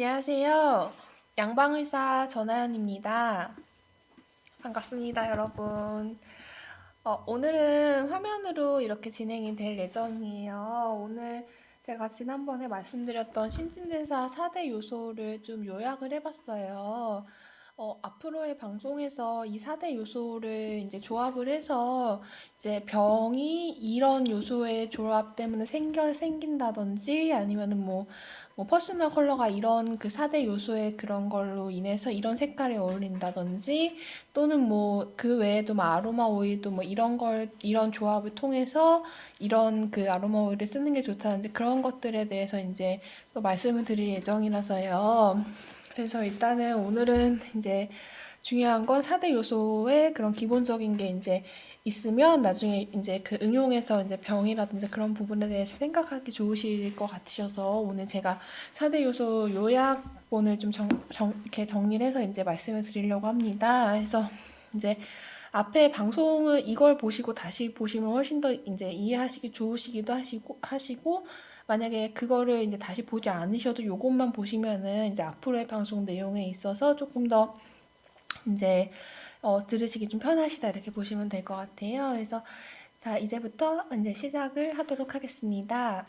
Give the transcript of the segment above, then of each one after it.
안녕하세요. 양방의사 전하연입니다. 반갑습니다, 여러분. 어, 오늘은 화면으로 이렇게 진행이 될 예정이에요. 오늘 제가 지난번에 말씀드렸던 신진대사 4대 요소를 좀 요약을 해봤어요. 어, 앞으로의 방송에서 이 4대 요소를 이제 조합을 해서 이제 병이 이런 요소의 조합 때문에 생겨, 생긴다든지 아니면은 뭐, 뭐 퍼스널 컬러가 이런 그 4대 요소의 그런 걸로 인해서 이런 색깔이 어울린다든지 또는 뭐 그 외에도 뭐 아로마 오일도 뭐 이런 걸 이런 조합을 통해서 이런 그 아로마 오일을 쓰는 게 좋다든지 그런 것들에 대해서 이제 또 말씀을 드릴 예정이라서요. 그래서 일단은 오늘은 이제 중요한 건 4대 요소의 그런 기본적인 게 이제 있으면 나중에 이제 그 응용해서 이제 병이라든지 그런 부분에 대해서 생각하기 좋으실 것 같으셔서 오늘 제가 4대 요소 요약본을 좀 정, 정, 이렇게 정리를 해서 이제 말씀을 드리려고 합니다. 그래서 이제 앞에 방송을 이걸 보시고 다시 보시면 훨씬 더 이제 이해하시기 좋으시기도 하시고 하시고 만약에 그거를 이제 다시 보지 않으셔도 요것만 보시면은 이제 앞으로의 방송 내용에 있어서 조금 더 이제 어, 들으시기 좀 편하시다 이렇게 보시면 될 것 같아요. 그래서 자 이제부터 이제 시작을 하도록 하겠습니다.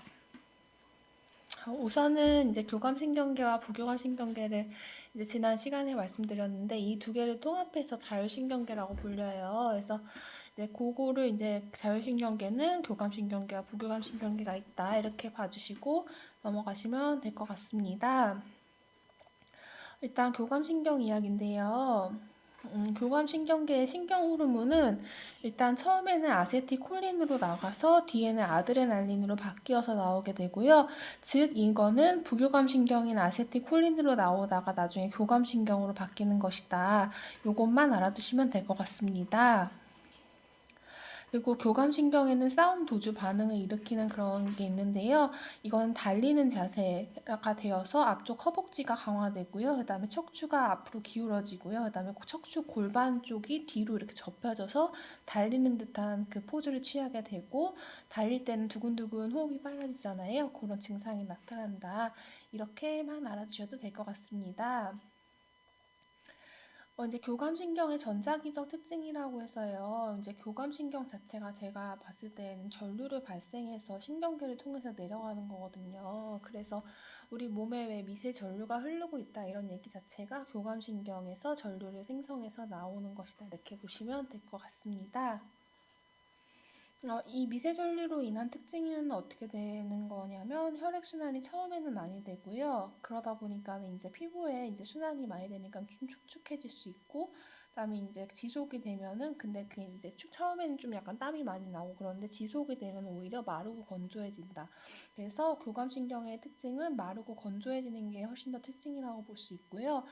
우선은 이제 교감신경계와 부교감신경계를 이제 지난 시간에 말씀드렸는데 이 두 개를 통합해서 자율신경계라고 불려요. 그래서 이제 그거를 이제 자율신경계는 교감신경계와 부교감신경계가 있다 이렇게 봐주시고 넘어가시면 될 것 같습니다. 일단 교감신경 이야기인데요. 음, 교감신경계의 신경 호르몬은 일단 처음에는 아세틸콜린으로 나가서 뒤에는 아드레날린으로 바뀌어서 나오게 되고요. 즉 이거는 부교감신경인 아세틸콜린으로 나오다가 나중에 교감신경으로 바뀌는 것이다. 이것만 알아두시면 될 것 같습니다. 그리고 교감신경에는 싸움 도주 반응을 일으키는 그런 게 있는데요. 이건 달리는 자세가 되어서 앞쪽 허벅지가 강화되고요. 그 다음에 척추가 앞으로 기울어지고요. 그 다음에 척추 골반 쪽이 뒤로 이렇게 접혀져서 달리는 듯한 그 포즈를 취하게 되고 달릴 때는 두근두근 호흡이 빨라지잖아요. 그런 증상이 나타난다. 이렇게만 알아주셔도 될 것 같습니다. 어, 이제 교감신경의 전자기적 특징이라고 해서요. 이제 교감신경 자체가 제가 봤을 때는 전류를 발생해서 신경계를 통해서 내려가는 거거든요. 그래서 우리 몸에 왜 미세 전류가 흐르고 있다 이런 얘기 자체가 교감신경에서 전류를 생성해서 나오는 것이다 이렇게 보시면 될 것 같습니다. 어, 이 미세전류로 인한 특징은 어떻게 되는 거냐면 혈액순환이 처음에는 많이 되고요. 그러다 보니까 이제 피부에 이제 순환이 많이 되니까 좀 축축해질 수 있고, 그다음에 이제 지속이 되면은 근데 그 이제 처음에는 좀 약간 땀이 많이 나고 그런데 지속이 되면 오히려 마르고 건조해진다. 그래서 교감신경의 특징은 마르고 건조해지는 게 훨씬 더 특징이라고 볼 수 있고요.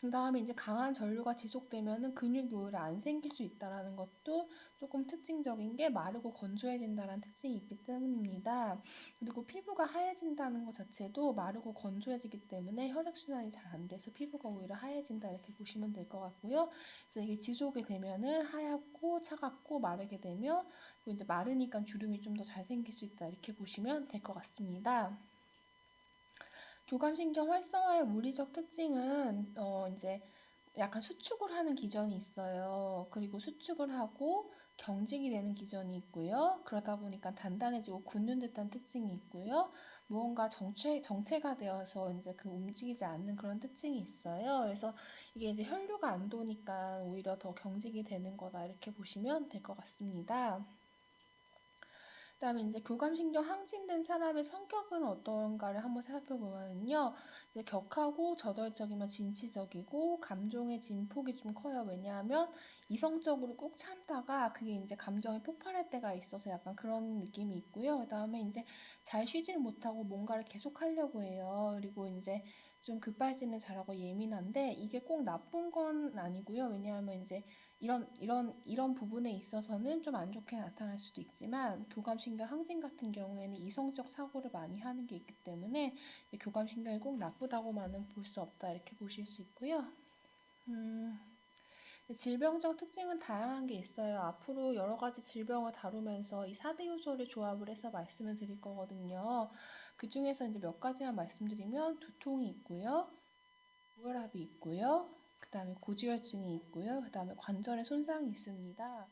그 다음에 이제 강한 전류가 지속되면은 근육이 오히려 안 생길 수 있다라는 것도 조금 특징적인 게 마르고 건조해진다는 특징이 있기 때문입니다. 그리고 피부가 하얘진다는 것 자체도 마르고 건조해지기 때문에 혈액순환이 잘 안 돼서 피부가 오히려 하얘진다 이렇게 보시면 될 것 같고요. 그래서 이게 지속이 되면은 하얗고 차갑고 마르게 되면 이제 마르니까 주름이 좀 더 잘 생길 수 있다 이렇게 보시면 될 것 같습니다. 교감신경 활성화의 물리적 특징은 어 이제 약간 수축을 하는 기전이 있어요. 그리고 수축을 하고 경직이 되는 기전이 있고요. 그러다 보니까 단단해지고 굳는 듯한 특징이 있고요. 무언가 정체, 정체가 되어서 이제 그 움직이지 않는 그런 특징이 있어요. 그래서 이게 이제 혈류가 안 도니까 오히려 더 경직이 되는 거다 이렇게 보시면 될 것 같습니다. 그다음에 이제 교감신경 항진된 사람의 성격은 어떤가를 한번 살펴보면요. 이제 격하고 저돌적이면 진취적이고 감정의 진폭이 좀 커요. 왜냐하면 이성적으로 꾹 참다가 그게 이제 감정이 폭발할 때가 있어서 약간 그런 느낌이 있고요. 그다음에 이제 잘 쉬질 못하고 뭔가를 계속 하려고 해요. 그리고 이제 좀 급발진을 잘하고 예민한데 이게 꼭 나쁜 건 아니고요. 왜냐하면 이제 이런 이런 이런 부분에 있어서는 좀 안 좋게 나타날 수도 있지만 교감신경 항진 같은 경우에는 이성적 사고를 많이 하는 게 있기 때문에 교감신경이 꼭 나쁘다고만은 볼 수 없다 이렇게 보실 수 있고요. 음, 질병적 특징은 다양한 게 있어요. 앞으로 여러 가지 질병을 다루면서 이 4대 요소를 조합을 해서 말씀을 드릴 거거든요. 그 중에서 이제 몇 가지만 말씀드리면 두통이 있고요. 고혈압이 있고요. 그 다음에 고지혈증이 있고요. 그 다음에 관절에 손상이 있습니다.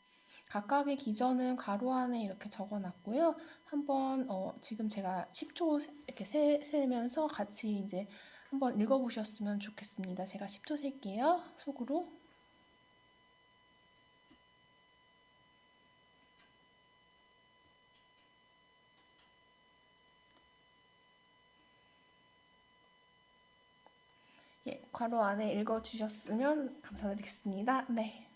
각각의 기전은 가로 안에 이렇게 적어놨고요. 한번 어, 지금 제가 10초 이렇게 세, 세면서 같이 이제 한번 읽어보셨으면 좋겠습니다. 제가 10초 셀게요. 속으로. 예, 괄호 안에 읽어주셨으면 감사드리겠습니다. 네.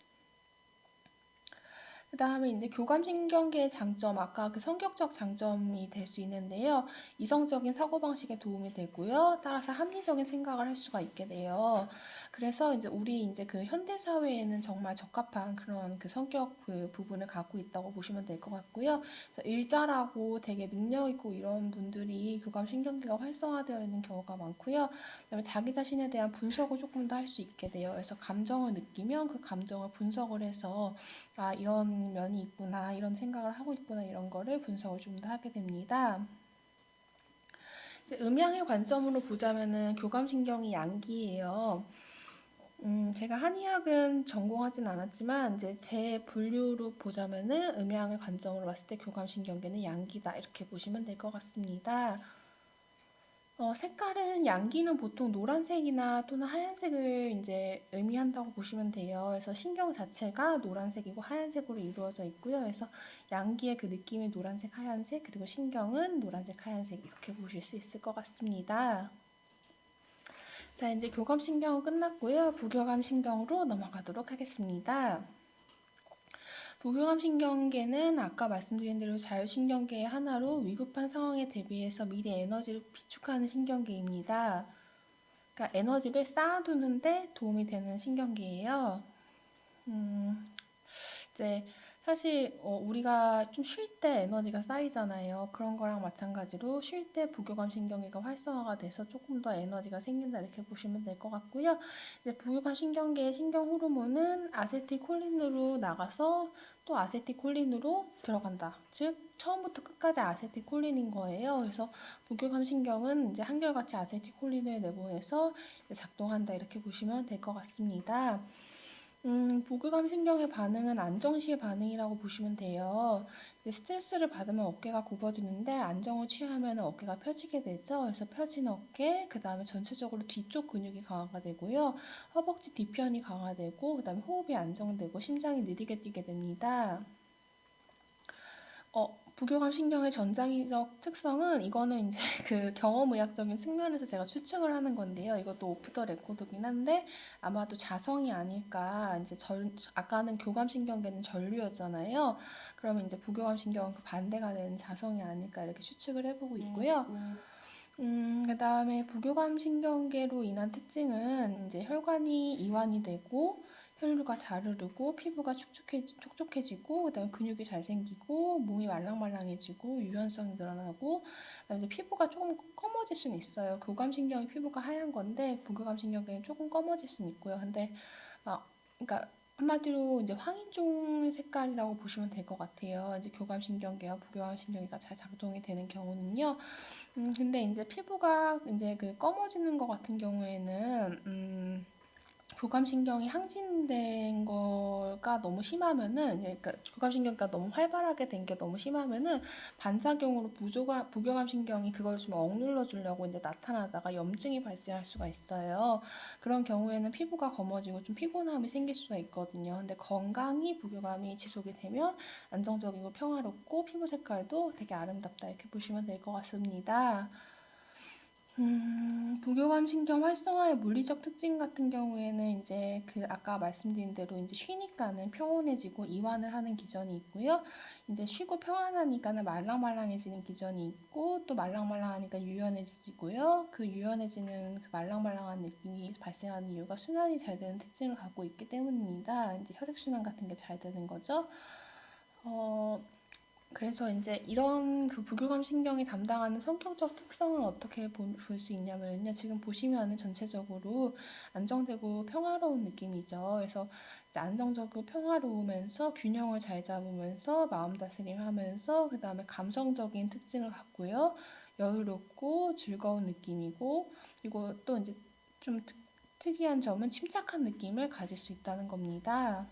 그 다음에 이제 교감신경계의 장점, 아까 그 성격적 장점이 될 수 있는데요. 이성적인 사고방식에 도움이 되고요. 따라서 합리적인 생각을 할 수가 있게 돼요. 그래서 이제 우리 이제 그 현대 사회에는 정말 적합한 그런 그 성격 그 부분을 갖고 있다고 보시면 될 것 같고요. 일자라고 되게 능력 있고 이런 분들이 교감 신경계가 활성화되어 있는 경우가 많고요. 그다음에 자기 자신에 대한 분석을 조금 더 할 수 있게 돼요. 그래서 감정을 느끼면 그 감정을 분석을 해서 아 이런 면이 있구나 이런 생각을 하고 있구나 이런 거를 분석을 좀 더 하게 됩니다. 음양의 관점으로 보자면은 교감신경이 양기예요. 음, 제가 한의학은 전공하진 않았지만 이제 제 분류로 보자면은 음양의 관점으로 봤을 때 교감신경계는 양기다 이렇게 보시면 될 것 같습니다. 어, 색깔은 양기는 보통 노란색이나 또는 하얀색을 이제 의미한다고 보시면 돼요. 그래서 신경 자체가 노란색이고 하얀색으로 이루어져 있고요. 그래서 양기의 그 느낌이 노란색, 하얀색, 그리고 신경은 노란색, 하얀색 이렇게 보실 수 있을 것 같습니다. 자, 이제 교감신경은 끝났고요. 부교감신경으로 넘어가도록 하겠습니다. 부교감신경계는 아까 말씀드린 대로 자율신경계의 하나로 위급한 상황에 대비해서 미리 에너지를 비축하는 신경계입니다. 그러니까 에너지를 쌓아두는데 도움이 되는 신경계예요. 음, 이제 사실 어, 우리가 좀 쉴 때 에너지가 쌓이잖아요. 그런 거랑 마찬가지로 쉴 때 부교감 신경계가 활성화가 돼서 조금 더 에너지가 생긴다 이렇게 보시면 될 것 같고요. 이제 부교감 신경계의 신경 호르몬은 아세틸콜린으로 나가서 또 아세틸콜린으로 들어간다. 즉 처음부터 끝까지 아세틸콜린인 거예요. 그래서 부교감 신경은 이제 한결같이 아세틸콜린을 내보내서 작동한다 이렇게 보시면 될 것 같습니다. 음, 부교감 신경의 반응은 안정시의 반응이라고 보시면 돼요. 스트레스를 받으면 어깨가 굽어지는데 안정을 취하면 어깨가 펴지게 되죠. 그래서 펴진 어깨, 그 다음에 전체적으로 뒤쪽 근육이 강화가 되고요. 허벅지 뒤편이 강화되고, 그 다음에 호흡이 안정되고 심장이 느리게 뛰게 됩니다. 어, 부교감 신경의 전자기적 특성은 이거는 이제 그 경험의학적인 측면에서 제가 추측을 하는 건데요. 이것도 오프 더 레코드긴 한데 아마도 자성이 아닐까. 이제 절, 아까는 교감 신경계는 전류였잖아요. 그러면 이제 부교감 신경은 그 반대가 되는 자성이 아닐까 이렇게 추측을 해보고 있고요. 음, 음그 다음에 부교감 신경계로 인한 특징은 이제 혈관이 이완이 되고 혈류가 잘 흐르고 피부가 촉촉해, 촉촉해지고 그다음에 근육이 잘 생기고 몸이 말랑말랑해지고 유연성이 늘어나고 그다음에 피부가 조금 검어질 수는 있어요. 교감신경이 피부가 하얀 건데 부교감신경은 조금 검어질 수는 있고요. 근데 아, 그러니까 한마디로 이제 황인종 색깔이라고 보시면 될 것 같아요. 이제 교감신경계와 부교감신경계가 잘 작동이 되는 경우는요. 음, 근데 이제 피부가 이제 그 검어지는 것 같은 경우에는 음, 교감신경이 항진된 거가 너무 심하면은 그러니까 교감신경가 너무 활발하게 된 게 너무 심하면은 반사경으로 부조가 부교감신경이 그걸 좀 억눌러 주려고 이제 나타나다가 염증이 발생할 수가 있어요. 그런 경우에는 피부가 검어지고 좀 피곤함이 생길 수가 있거든요. 근데 건강히 부교감이 지속이 되면 안정적이고 평화롭고 피부 색깔도 되게 아름답다 이렇게 보시면 될 것 같습니다. 음, 부교감 신경 활성화의 물리적 특징 같은 경우에는 이제 그 아까 말씀드린 대로 이제 쉬니까는 평온해지고 이완을 하는 기전이 있고요. 이제 쉬고 평안하니까는 말랑말랑해지는 기전이 있고 또 말랑말랑하니까 유연해지고요. 그 유연해지는 그 말랑말랑한 느낌이 발생하는 이유가 순환이 잘 되는 특징을 갖고 있기 때문입니다. 이제 혈액순환 같은 게 잘 되는 거죠. 어, 그래서 이제 이런 그 부교감 신경이 담당하는 성격적 특성은 어떻게 볼 수 있냐면요. 지금 보시면은 전체적으로 안정되고 평화로운 느낌이죠. 그래서 안정적이고 평화로우면서 균형을 잘 잡으면서 마음 다스림 하면서 그 다음에 감성적인 특징을 갖고요. 여유롭고 즐거운 느낌이고 그리고 또 이제 좀 특, 특이한 점은 침착한 느낌을 가질 수 있다는 겁니다.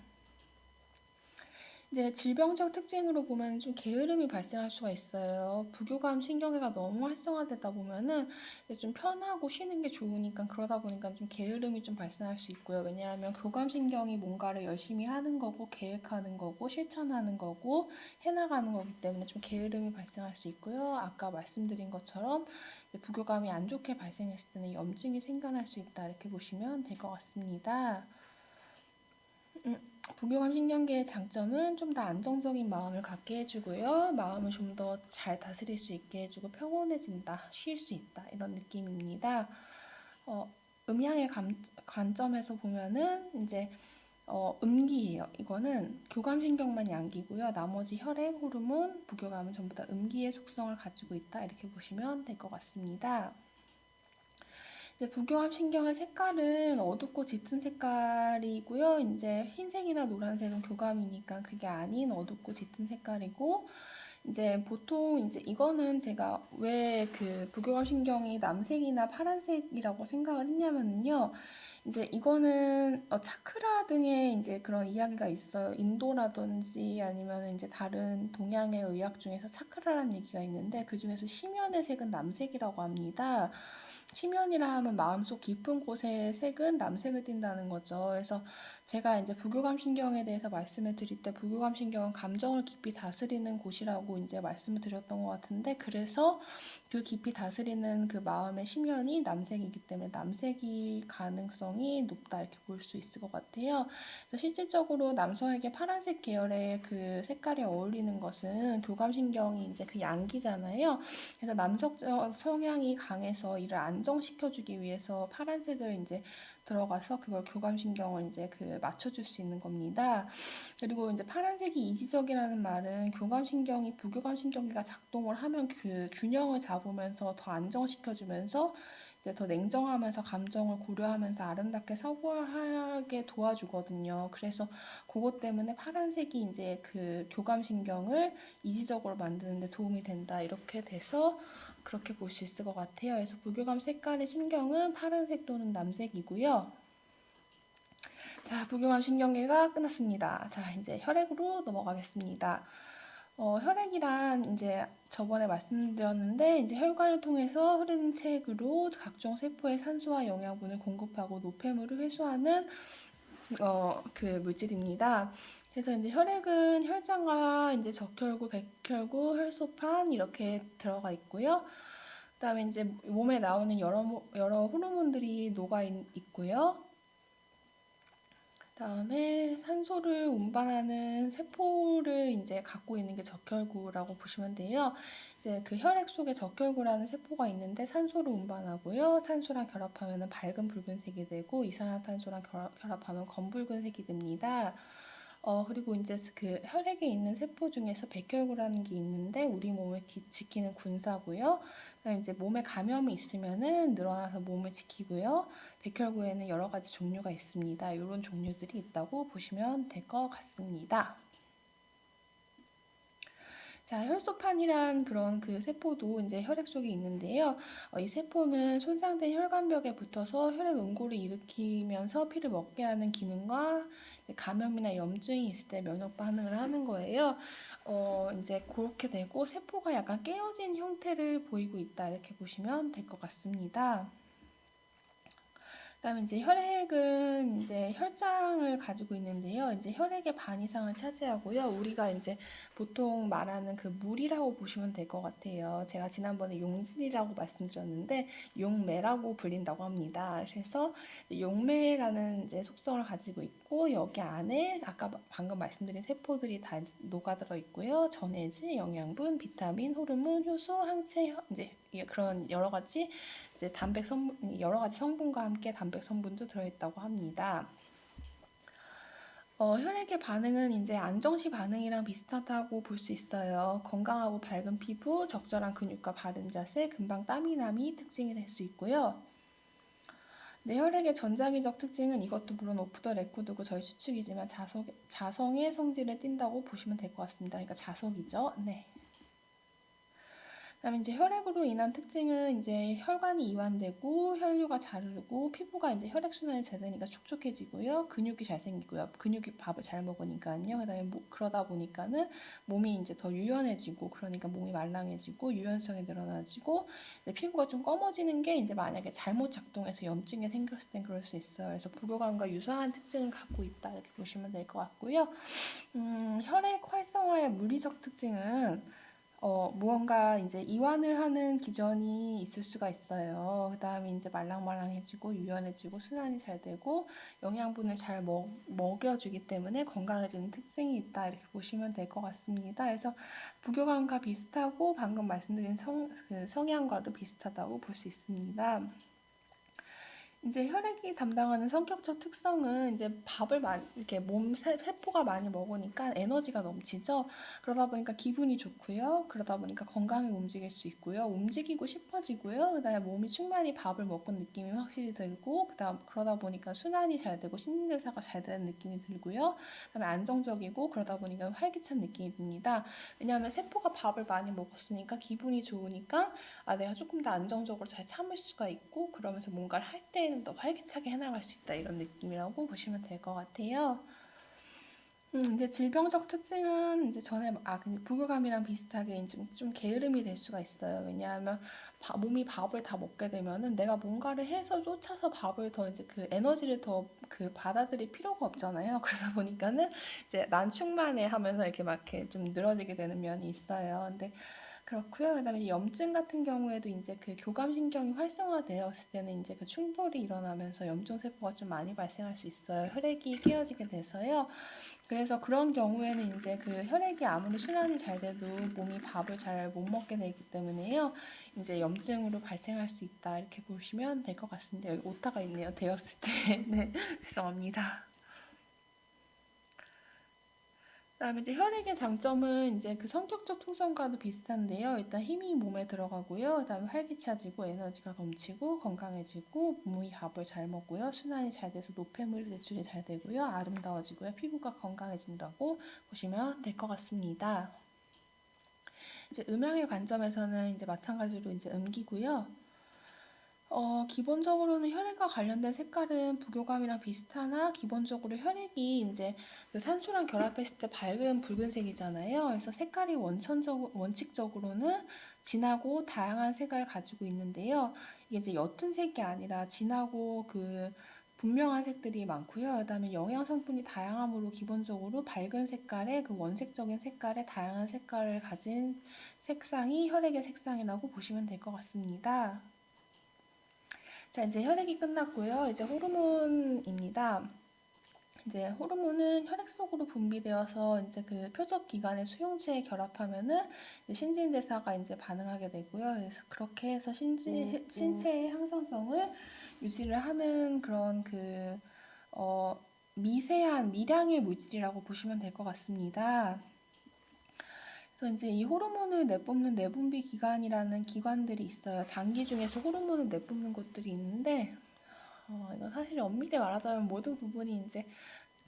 이제 질병적 특징으로 보면 좀 게으름이 발생할 수가 있어요. 부교감 신경계가 너무 활성화되다 보면은 이제 좀 편하고 쉬는 게 좋으니까 그러다 보니까 좀 게으름이 좀 발생할 수 있고요. 왜냐하면 교감 신경이 뭔가를 열심히 하는 거고 계획하는 거고 실천하는 거고 해나가는 거기 때문에 좀 게으름이 발생할 수 있고요. 아까 말씀드린 것처럼 부교감이 안 좋게 발생했을 때는 염증이 생겨날 수 있다 이렇게 보시면 될 것 같습니다. 음, 부교감 신경계의 장점은 좀 더 안정적인 마음을 갖게 해주고요. 마음을 좀 더 잘 다스릴 수 있게 해주고 평온해진다, 쉴 수 있다 이런 느낌입니다. 어, 음향의 감, 관점에서 보면은 이제 어, 음기예요. 이거는 교감신경만 양기고요. 나머지 혈액, 호르몬, 부교감은 전부 다 음기의 속성을 가지고 있다 이렇게 보시면 될 것 같습니다. 이제 부교감 신경의 색깔은 어둡고 짙은 색깔이고요. 이제 흰색이나 노란색은 교감이니까 그게 아닌 어둡고 짙은 색깔이고 이제 보통 이제 이거는 제가 왜 그 부교감 신경이 남색이나 파란색이라고 생각을 했냐면요. 이제 이거는 어, 차크라 등의 이제 그런 이야기가 있어요. 인도라든지 아니면 이제 다른 동양의 의학 중에서 차크라라는 얘기가 있는데 그 중에서 심연의 색은 남색이라고 합니다. 치면이라 하면 마음속 깊은 곳의 색은 남색을 띈다는 거죠. 그래서 제가 이제 부교감 신경에 대해서 말씀을 드릴 때 부교감 신경은 감정을 깊이 다스리는 곳이라고 이제 말씀을 드렸던 것 같은데 그래서 그 깊이 다스리는 그 마음의 심연이 남색이기 때문에 남색이 가능성이 높다 이렇게 볼 수 있을 것 같아요. 그래서 실질적으로 남성에게 파란색 계열의 그 색깔이 어울리는 것은 교감 신경이 이제 그 양기잖아요. 그래서 남성 성향이 강해서 이를 안정시켜주기 위해서 파란색을 이제 들어가서 그걸 교감 신경을 이제 그 맞춰줄 수 있는 겁니다. 그리고 이제 파란색이 이지적이라는 말은 교감신경이 부교감신경계가 작동을 하면 그 균형을 잡으면서 더 안정시켜주면서 이제 더 냉정하면서 감정을 고려하면서 아름답게 사고하게 도와주거든요. 그래서 그것 때문에 파란색이 이제 그 교감신경을 이지적으로 만드는데 도움이 된다. 이렇게 돼서 그렇게 볼 수 있을 것 같아요. 그래서 부교감 색깔의 신경은 파란색 또는 남색이고요. 자, 부교감 신경계가 끝났습니다. 자, 이제 혈액으로 넘어가겠습니다. 어, 혈액이란 이제 저번에 말씀드렸는데 이제 혈관을 통해서 흐르는 체액으로 각종 세포에 산소와 영양분을 공급하고 노폐물을 회수하는 어, 그 물질입니다. 그래서 이제 혈액은 혈장과 이제 적혈구, 백혈구, 혈소판 이렇게 들어가 있고요. 그다음에 이제 몸에 나오는 여러 여러 호르몬들이 녹아 있, 고요 그 다음에 산소를 운반하는 세포를 이제 갖고 있는 게 적혈구라고 보시면 돼요. 이제 그 혈액 속에 적혈구라는 세포가 있는데 산소를 운반하고요. 산소랑 결합하면 밝은 붉은색이 되고 이산화탄소랑 결합하면 검붉은색이 됩니다. 어, 그리고 이제 그 혈액에 있는 세포 중에서 백혈구라는 게 있는데 우리 몸을 기, 지키는 군사고요. 이제 몸에 감염이 있으면은 늘어나서 몸을 지키고요. 백혈구에는 여러 가지 종류가 있습니다. 이런 종류들이 있다고 보시면 될 것 같습니다. 자, 혈소판이란 그런 그 세포도 이제 혈액 속에 있는데요. 어, 이 세포는 손상된 혈관벽에 붙어서 혈액 응고를 일으키면서 피를 먹게 하는 기능과 감염이나 염증이 있을 때 면역 반응을 하는 거예요. 어, 이제 그렇게 되고 세포가 약간 깨어진 형태를 보이고 있다 이렇게 보시면 될 것 같습니다. 그다음에 이제 혈액은 이제 혈장을 가지고 있는데요. 이제 혈액의 반 이상을 차지하고요. 우리가 이제 보통 말하는 그 물이라고 보시면 될 것 같아요. 제가 지난번에 용질이라고 말씀드렸는데 용매라고 불린다고 합니다. 그래서 용매라는 이제 속성을 가지고 있고 여기 안에 아까 방금 말씀드린 세포들이 다 녹아들어 있고요. 전해질, 영양분, 비타민, 호르몬, 효소, 항체 이제 그런 여러 가지 이제 단백 성분 여러 가지 성분과 함께 단백 성분도 들어있다고 합니다. 어, 혈액의 반응은 이제 안정시 반응이랑 비슷하다고 볼 수 있어요. 건강하고 밝은 피부, 적절한 근육과 바른 자세, 금방 땀이 남이 특징이 될 수 있고요. 내 혈액의 전자기적 특징은 이것도 물론 오프 더 레코드고 저희 추측이지만 자석, 자성의 성질을 띈다고 보시면 될 것 같습니다. 그러니까 자석이죠. 네. 그다음에 이제 혈액으로 인한 특징은 이제 혈관이 이완되고 혈류가 잘 흐르고 피부가 이제 혈액 순환이 잘 되니까 촉촉해지고요. 근육이 잘 생기고요. 근육이 밥을 잘 먹으니까요. 그다음에 뭐, 그러다 보니까는 몸이 이제 더 유연해지고 그러니까 몸이 말랑해지고 유연성이 늘어나지고 피부가 좀 검어지는 게 이제 만약에 잘못 작동해서 염증이 생겼을 땐 그럴 수 있어요. 그래서 부교감과 유사한 특징을 갖고 있다 이렇게 보시면 될 것 같고요. 음, 혈액 활성화의 물리적 특징은 어, 무언가 이제 이완을 하는 기전이 있을 수가 있어요. 그 다음에 이제 말랑말랑해지고 유연해지고 순환이 잘 되고 영양분을 잘 먹, 먹여주기 때문에 건강해지는 특징이 있다 이렇게 보시면 될 것 같습니다. 그래서 부교감과 비슷하고 방금 말씀드린 성, 그 성향과도 비슷하다고 볼 수 있습니다. 이제 혈액이 담당하는 성격적 특성은 이제 밥을 많이 이렇게 몸 세, 세포가 많이 먹으니까 에너지가 넘치죠. 그러다 보니까 기분이 좋고요. 그러다 보니까 건강히 움직일 수 있고요. 움직이고 싶어지고요. 그다음에 몸이 충분히 밥을 먹은 느낌이 확실히 들고 그다음 그러다 보니까 순환이 잘 되고 신진대사가 잘 되는 느낌이 들고요. 그다음에 안정적이고 그러다 보니까 활기찬 느낌이 듭니다. 왜냐하면 세포가 밥을 많이 먹었으니까 기분이 좋으니까 아 내가 조금 더 안정적으로 잘 참을 수가 있고 그러면서 뭔가를 할 때는 더 활기차게 해나갈 수 있다 이런 느낌이라고 보시면 될 것 같아요. 음, 이제 질병적 특징은 이제 전에 아 부교감이랑 비슷하게 좀, 좀 게으름이 될 수가 있어요. 왜냐하면 바, 몸이 밥을 다 먹게 되면은 내가 뭔가를 해서 쫓아서 밥을 더 이제 그 에너지를 더 그 받아들일 필요가 없잖아요. 그러다 보니까는 이제 난 충만해 하면서 이렇게 막 이렇게 좀 늘어지게 되는 면이 있어요. 근데 그렇고요. 그다음에 염증 같은 경우에도 이제 그 교감 신경이 활성화되었을 때는 이제 그 충돌이 일어나면서 염증 세포가 좀 많이 발생할 수 있어요. 혈액이 깨어지게 돼서요. 그래서 그런 경우에는 이제 그 혈액이 아무리 순환이 잘 돼도 몸이 밥을 잘 못 먹게 되기 때문에요. 이제 염증으로 발생할 수 있다 이렇게 보시면 될 것 같습니다. 여기 오타가 있네요. 되었을 때. 네, 죄송합니다. 그 다음에 이제 혈액의 장점은 이제 그 성격적 특성과도 비슷한데요. 일단 힘이 몸에 들어가고요. 그 다음에 활기차지고 에너지가 넘치고 건강해지고 몸이 밥을 잘 먹고요. 순환이 잘 돼서 노폐물 배출이 잘 되고요. 아름다워지고요. 피부가 건강해진다고 보시면 될 것 같습니다. 이제 음향의 관점에서는 이제 마찬가지로 이제 음기고요. 어, 기본적으로는 혈액과 관련된 색깔은 부교감이랑 비슷하나 기본적으로 혈액이 이제 그 산소랑 결합했을 때 밝은 붉은색이잖아요. 그래서 색깔이 원천적 원칙적으로는 진하고 다양한 색을 가지고 있는데요. 이게 이제 옅은 색이 아니라 진하고 그 분명한 색들이 많고요. 그다음에 영양 성분이 다양함으로 기본적으로 밝은 색깔의 그 원색적인 색깔의 다양한 색깔을 가진 색상이 혈액의 색상이라고 보시면 될 것 같습니다. 자, 이제 혈액이 끝났고요. 이제 호르몬입니다. 이제 호르몬은 혈액 속으로 분비되어서 이제 그 표적 기관의 수용체에 결합하면은 신진 대사가 이제 반응하게 되고요. 그래서 그렇게 해서 신지, 음, 음. 신체의 항상성을 유지를 하는 그런 그, 어, 미세한 미량의 물질이라고 보시면 될 것 같습니다. 그래서 이제 이 호르몬을 내뿜는 내분비 기관이라는 기관들이 있어요. 장기 중에서 호르몬을 내뿜는 곳들이 있는데 어, 이거 사실 엄밀히 말하자면 모든 부분이 이제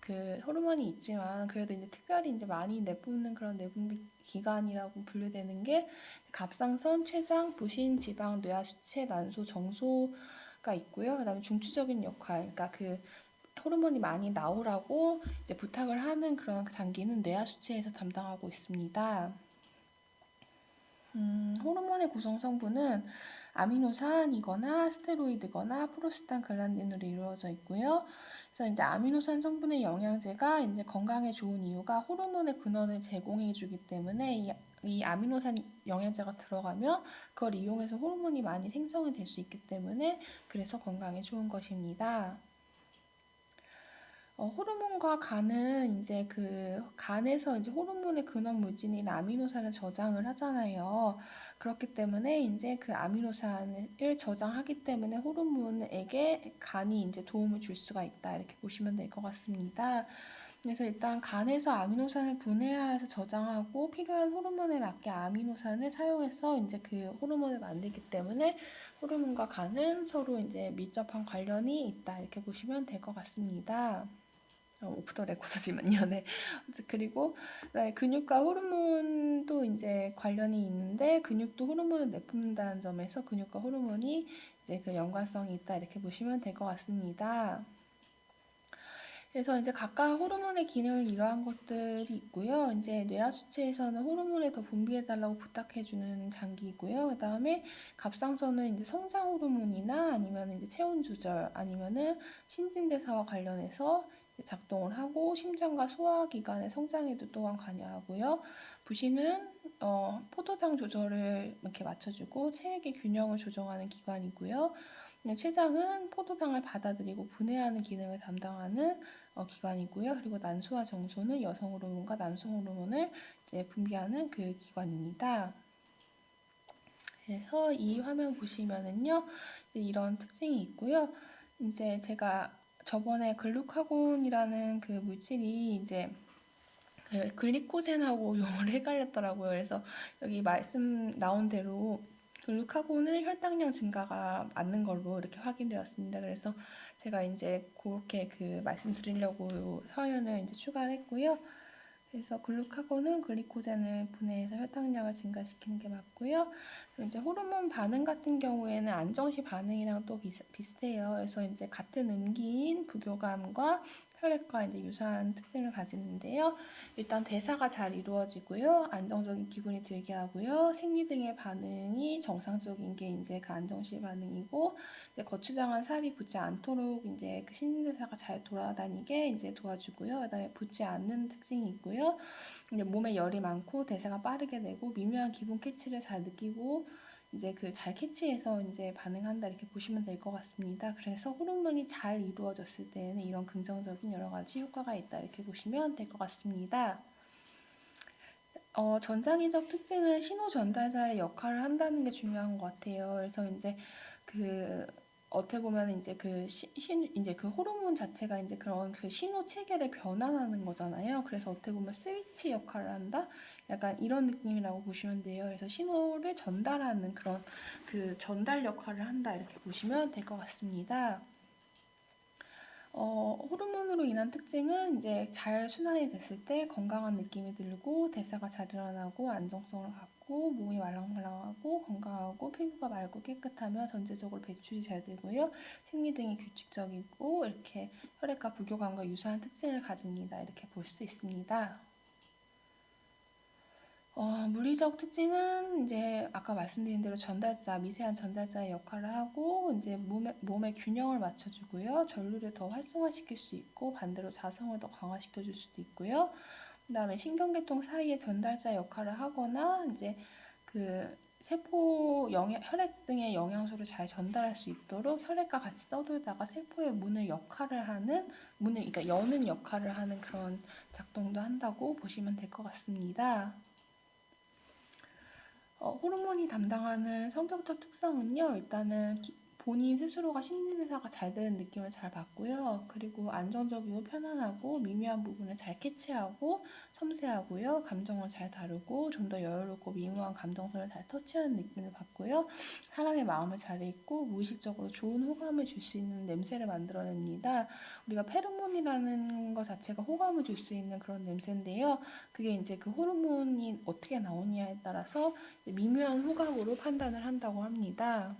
그 호르몬이 있지만 그래도 이제 특별히 이제 많이 내뿜는 그런 내분비 기관이라고 분류되는 게 갑상선, 췌장, 부신, 지방, 뇌하 수체, 난소, 정소가 있고요. 그다음에 중추적인 역할, 그러니까 그 호르몬이 많이 나오라고 이제 부탁을 하는 그런 장기는 뇌하 수체에서 담당하고 있습니다. 음, 호르몬의 구성 성분은 아미노산이거나 스테로이드거나 프로스탄 글란딘으로 이루어져 있고요. 그래서 이제 아미노산 성분의 영양제가 이제 건강에 좋은 이유가 호르몬의 근원을 제공해 주기 때문에 이, 이 아미노산 영양제가 들어가면 그걸 이용해서 호르몬이 많이 생성이 될 수 있기 때문에 그래서 건강에 좋은 것입니다. 어, 호르몬과 간은 이제 그 간에서 이제 호르몬의 근원 물질인 아미노산을 저장을 하잖아요. 그렇기 때문에 이제 그 아미노산을 저장하기 때문에 호르몬에게 간이 이제 도움을 줄 수가 있다. 이렇게 보시면 될 것 같습니다. 그래서 일단 간에서 아미노산을 분해해서 저장하고 필요한 호르몬에 맞게 아미노산을 사용해서 이제 그 호르몬을 만들기 때문에 호르몬과 간은 서로 이제 밀접한 관련이 있다. 이렇게 보시면 될 것 같습니다. 어, 오프 더 레코드지만요. 네. 그리고 네, 근육과 호르몬 근육도 이제 관련이 있는데 근육도 호르몬을 내뿜는다는 점에서 근육과 호르몬이 이제 그 연관성이 있다 이렇게 보시면 될 것 같습니다. 그래서 이제 각각 호르몬의 기능을 이러한 것들이 있고요. 이제 뇌하수체에서는 호르몬을 더 분비해달라고 부탁해주는 장기이고요. 그 다음에 갑상선은 이제 성장 호르몬이나 아니면 이제 체온 조절 아니면은 신진대사와 관련해서 작동을 하고 심장과 소화기관의 성장에도 또한 관여하고요. 부신은 어, 포도당 조절을 이렇게 맞춰주고 체액의 균형을 조정하는 기관이고요. 췌장은 포도당을 받아들이고 분해하는 기능을 담당하는 어, 기관이고요. 그리고 난소와 정소는 여성 호르몬과 남성 호르몬을 이제 분비하는 그 기관입니다. 그래서 이 화면 보시면은요, 이런 특징이 있고요. 이제 제가 저번에 글루카곤이라는 그 물질이 이제 그 글리코젠하고 용어를 헷갈렸더라고요. 그래서 여기 말씀 나온 대로 글루카곤은 혈당량 증가가 맞는 걸로 이렇게 확인되었습니다. 그래서 제가 이제 그렇게 그 말씀드리려고 사연을 이제 추가를 했고요. 그래서 글루카곤은 글리코젠을 분해해서 혈당량을 증가시키는 게 맞고요. 이제 호르몬 반응 같은 경우에는 안정시 반응이랑 또 비슷, 비슷해요. 그래서 이제 같은 음기인 부교감과 혈액과 이제 유사한 특징을 가지는데요. 일단 대사가 잘 이루어지고요. 안정적인 기분이 들게 하고요. 생리 등의 반응이 정상적인 게 이제 그 안정시 반응이고 거추장한 살이 붙지 않도록 이제 그 신진대사가 잘 돌아다니게 이제 도와주고요. 그다음에 붙지 않는 특징이 있고요. 이제 몸에 열이 많고 대사가 빠르게 되고 미묘한 기분 캐치를 잘 느끼고 이제 그 잘 캐치해서 이제 반응한다 이렇게 보시면 될 것 같습니다. 그래서 호르몬이 잘 이루어졌을 때에는 이런 긍정적인 여러 가지 효과가 있다 이렇게 보시면 될 것 같습니다. 어, 전장기적 특징은 신호 전달자의 역할을 한다는 게 중요한 것 같아요. 그래서 이제 그 어떻게 보면 이제 그 시, 신, 이제 그 호르몬 자체가 이제 그런 그 신호 체계를 변환하는 거잖아요. 그래서 어떻게 보면 스위치 역할을 한다. 약간 이런 느낌이라고 보시면 돼요. 그래서 신호를 전달하는 그런 그 전달 역할을 한다 이렇게 보시면 될 것 같습니다. 어, 호르몬으로 인한 특징은 이제 잘 순환이 됐을 때 건강한 느낌이 들고 대사가 잘 드러나고 안정성을 갖고 몸이 말랑말랑하고 건강하고 피부가 맑고 깨끗하며 전체적으로 배출이 잘 되고요. 생리 등이 규칙적이고 이렇게 혈액과 부교감과 유사한 특징을 가집니다. 이렇게 볼 수 있습니다. 어, 물리적 특징은 이제 아까 말씀드린 대로 전달자, 미세한 전달자의 역할을 하고 이제 몸의, 몸의 균형을 맞춰주고요. 전류를 더 활성화시킬 수 있고 반대로 자성을 더 강화시켜줄 수도 있고요. 그 다음에 신경계통 사이에 전달자 역할을 하거나 이제 그 세포 영양, 혈액 등의 영양소를 잘 전달할 수 있도록 혈액과 같이 떠돌다가 세포의 문을 역할을 하는 문을 그러니까 여는 역할을 하는 그런 작동도 한다고 보시면 될 것 같습니다. 어, 호르몬이 담당하는 성격적 특성은요, 일단은 기, 본인 스스로가 신진대사가 잘 되는 느낌을 잘 받고요. 그리고 안정적이고 편안하고 미묘한 부분을 잘 캐치하고 섬세하고요. 감정을 잘 다루고 좀 더 여유롭고 미묘한 감정선을 잘 터치하는 느낌을 받고요. 사람의 마음을 잘 읽고 무의식적으로 좋은 호감을 줄 수 있는 냄새를 만들어냅니다. 우리가 페로몬이라는 것 자체가 호감을 줄 수 있는 그런 냄새인데요. 그게 이제 그 호르몬이 어떻게 나오냐에 따라서 미묘한 호감으로 판단을 한다고 합니다.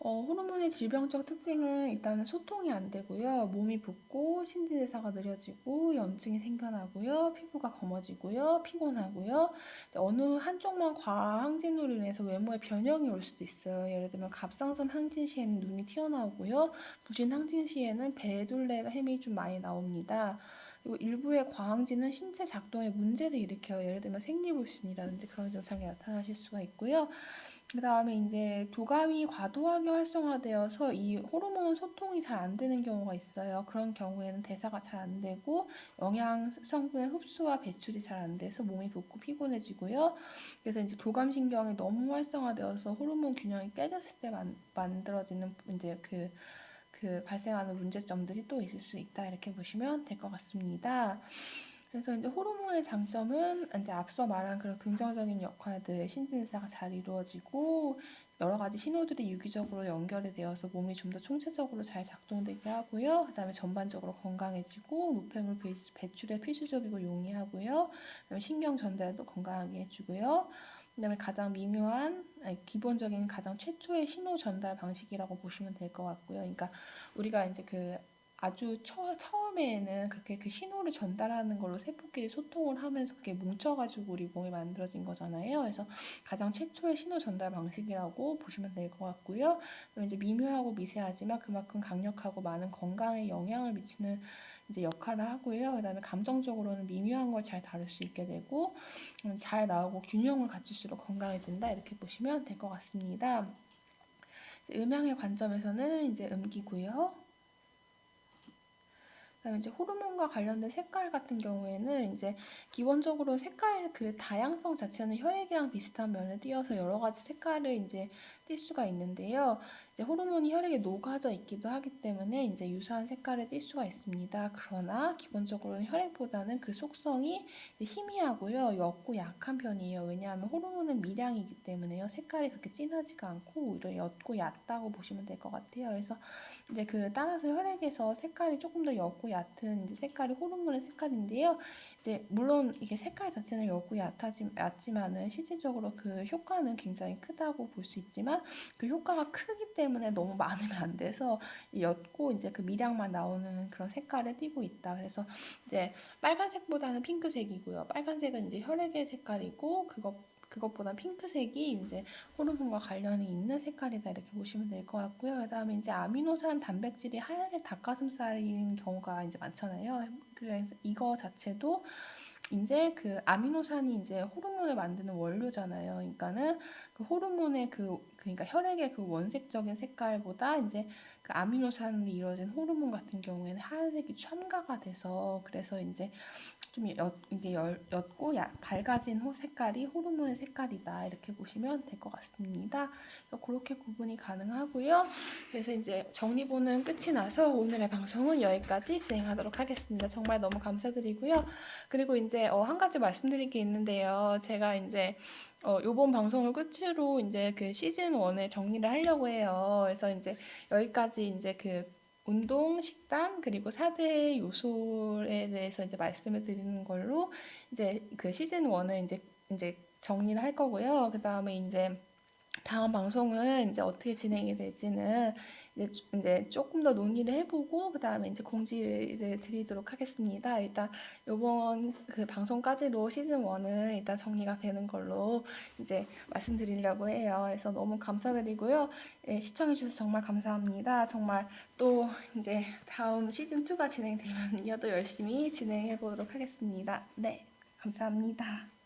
어, 호르몬의 질병적 특징은 일단은 소통이 안 되고요. 몸이 붓고 신진대사가 느려지고 염증이 생겨나고요. 피부가 검어지고요. 피곤하고요. 어느 한쪽만 과항진으로 인해서 외모에 변형이 올 수도 있어요. 예를 들면 갑상선 항진 시에는 눈이 튀어나오고요. 부신 항진 시에는 배둘레 햄이 좀 많이 나옵니다. 그리고 일부의 과항진은 신체 작동에 문제를 일으켜요. 예를 들면 생리불순이라든지 그런 증상이 나타나실 수가 있고요. 그 다음에 이제 도감이 과도하게 활성화되어서 이 호르몬 소통이 잘 안 되는 경우가 있어요. 그런 경우에는 대사가 잘 안 되고 영양 성분의 흡수와 배출이 잘 안 돼서 몸이 붓고 피곤해지고요. 그래서 이제 교감 신경이 너무 활성화되어서 호르몬 균형이 깨졌을 때 만, 만들어지는 이제 그, 그 발생하는 문제점들이 또 있을 수 있다. 이렇게 보시면 될 것 같습니다. 그래서 이제 호르몬의 장점은 이제 앞서 말한 그런 긍정적인 역할들, 신진대사가 잘 이루어지고 여러 가지 신호들이 유기적으로 연결이 되어서 몸이 좀 더 총체적으로 잘 작동되게 하고요. 그다음에 전반적으로 건강해지고 노폐물 배- 배출에 필수적이고 용이하고요. 그다음에 신경 전달도 건강하게 해주고요. 그다음에 가장 미묘한 아니, 기본적인 가장 최초의 신호 전달 방식이라고 보시면 될 것 같고요. 그러니까 우리가 이제 그 아주 처, 처음에는 그렇게 그 신호를 전달하는 걸로 세포끼리 소통을 하면서 그게 뭉쳐가지고 우리 몸이 만들어진 거잖아요. 그래서 가장 최초의 신호 전달 방식이라고 보시면 될 것 같고요. 이제 미묘하고 미세하지만 그만큼 강력하고 많은 건강에 영향을 미치는 이제 역할을 하고요. 그다음에 감정적으로는 미묘한 걸 잘 다룰 수 있게 되고 음, 잘 나오고 균형을 갖출수록 건강해진다 이렇게 보시면 될 것 같습니다. 음향의 관점에서는 이제 음기고요. 그다음에 이제 호르몬과 관련된 색깔 같은 경우에는 이제 기본적으로 색깔 그 다양성 자체는 혈액이랑 비슷한 면을 띄어서 여러 가지 색깔을 이제 띌 수가 있는데요. 호르몬이 혈액에 녹아져 있기도 하기 때문에 이제 유사한 색깔을 띌 수가 있습니다. 그러나 기본적으로는 혈액보다는 그 속성이 희미하고요, 옅고 약한 편이에요. 왜냐하면 호르몬은 미량이기 때문에요. 색깔이 그렇게 진하지가 않고 오히려 옅고 얕다고 보시면 될 것 같아요. 그래서 이제 그 따라서 혈액에서 색깔이 조금 더 옅고 얕은 이제 색깔이 호르몬의 색깔인데요. 이제 물론 이게 색깔 자체는 옅고 얕하지, 얕지만은 실질적으로 그 효과는 굉장히 크다고 볼 수 있지만 그 효과가 크기 때문에 너무 많으면 안 돼서 옅고 이제 그 미량만 나오는 그런 색깔을 띠고 있다. 그래서 이제 빨간색보다는 핑크색이고요. 빨간색은 이제 혈액의 색깔이고 그것 그것보다 핑크색이 이제 호르몬과 관련이 있는 색깔이다 이렇게 보시면 될 것 같고요. 그다음에 이제 아미노산 단백질이 하얀색 닭가슴살인 경우가 이제 많잖아요. 그래서 이거 자체도 이제 그 아미노산이 이제 호르몬을 만드는 원료잖아요. 그러니까는 그 호르몬의 그 그러니까 혈액의 그 원색적인 색깔보다 이제 그 아미노산으로 이루어진 호르몬 같은 경우에는 하얀색이 첨가가 돼서 그래서 이제 좀 옅, 이게 열, 옅고 야, 밝아진 호 색깔이 호르몬의 색깔이다 이렇게 보시면 될 것 같습니다. 그렇게 구분이 가능하고요. 그래서 이제 정리보는 끝이 나서 오늘의 방송은 여기까지 진행하도록 하겠습니다. 정말 너무 감사드리고요. 그리고 이제 어, 한 가지 말씀드릴 게 있는데요. 제가 이제 어, 요번 방송을 끝으로 이제 그 시즌 1을 정리를 하려고 해요. 그래서 이제 여기까지 이제 그 운동, 식단, 그리고 4대 요소에 대해서 이제 말씀을 드리는 걸로 이제 그 시즌 1을 이제 이제 정리를 할 거고요. 그 다음에 이제 다음 방송은 이제 어떻게 진행이 될지는 이제, 이제 조금 더 논의를 해보고 그 다음에 이제 공지를 드리도록 하겠습니다. 일단 요번 그 방송까지로 시즌 1은 일단 정리가 되는 걸로 이제 말씀드리려고 해요. 그래서 너무 감사드리고요. 예, 시청해주셔서 정말 감사합니다. 정말 또 이제 다음 시즌 2가 진행되면요 또 열심히 진행해 보도록 하겠습니다. 네, 감사합니다.